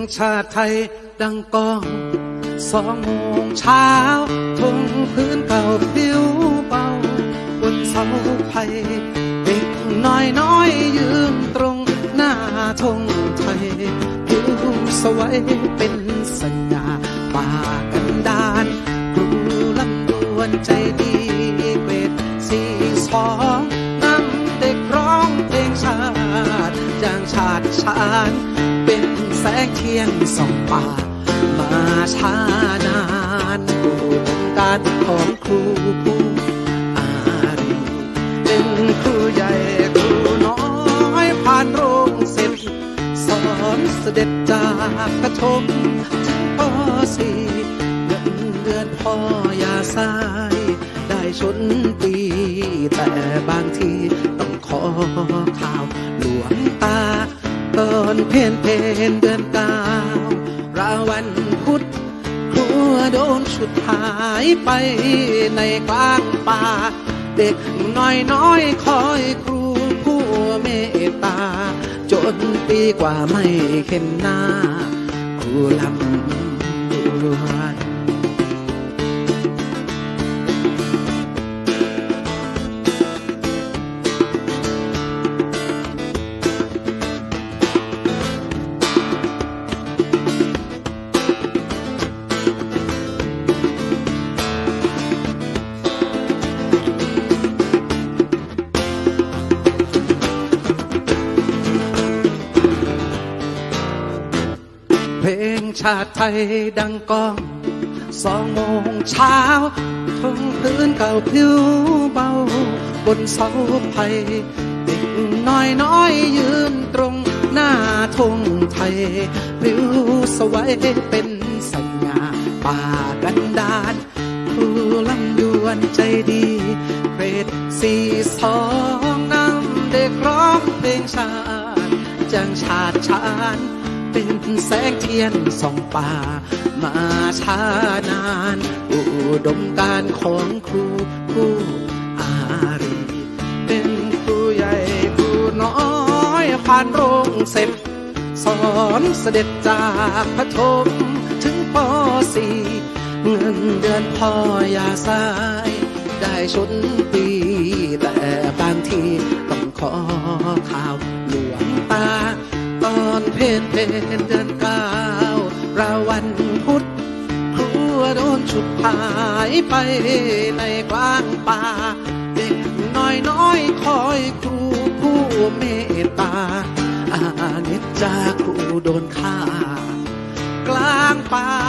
งชาติไทยดังกองสองโมงเช้าทงพื้นเก่าผิวเบา บนเสาไผ่เด็กน้อยน้อยยืนตรงหน้าธงไทยผิวสวยเป็นสัญญาปากันดานครูลำดวนใจดีเกรดสี่สองนำเด็กร้องเพลงชาติจางชาติชาญเป็น แสงเทียนส่องป่า มาช้านานผู้บงการของครูผู้อารีเป็นครูใหญ่ครูน้อยผ่านโรงเสร็จสอนเสด็จจากกระทมถึงปสี่เงินเดือนพ่อยาสาย ได้ชนปี แต่บางทีต้องขอข่าวหลวง ตอนเพนเพนเดือนเก้าราวันพุธครัวโดนฉุดหายไปในกลางป่า เด็กน้อยน้อยคอยครูผู้เมตตา จนปีกว่าไม่เห็นหน้าครูลำดวน ชาติไทยดังก้องสองโมงเช้าทงพื้นเก่าผิวเบา บนเสาไผ่เด็กน้อยน้อยยืนตรงหน้าธงไทยริ้วสวยเป็นสัญญาป่ากันดานครูลำดวนใจดีเกรดสี่สองนำเด็กร้องเพลงชาติจังชาติชาญเป็นแสงเทียนส่องป่า มาช้านาน อุดมการของครูผู้อารี เป็นครูใหญ่ครูน้อยผ่านโรงเสร็จ สอนเสด็จจากพระทมถึงปสี่เงินเดือนพ่อยาสาย ได้ชนปี แต่บางทีต้องขอ เพนเพนเดือนเก้าราวันพุธครัวโดนฉุดหายไปในกลางป่า เด็กน้อยน้อยคอยครูผู้เมตตาอาเนจจาครูโดนฆ่ากลางป่า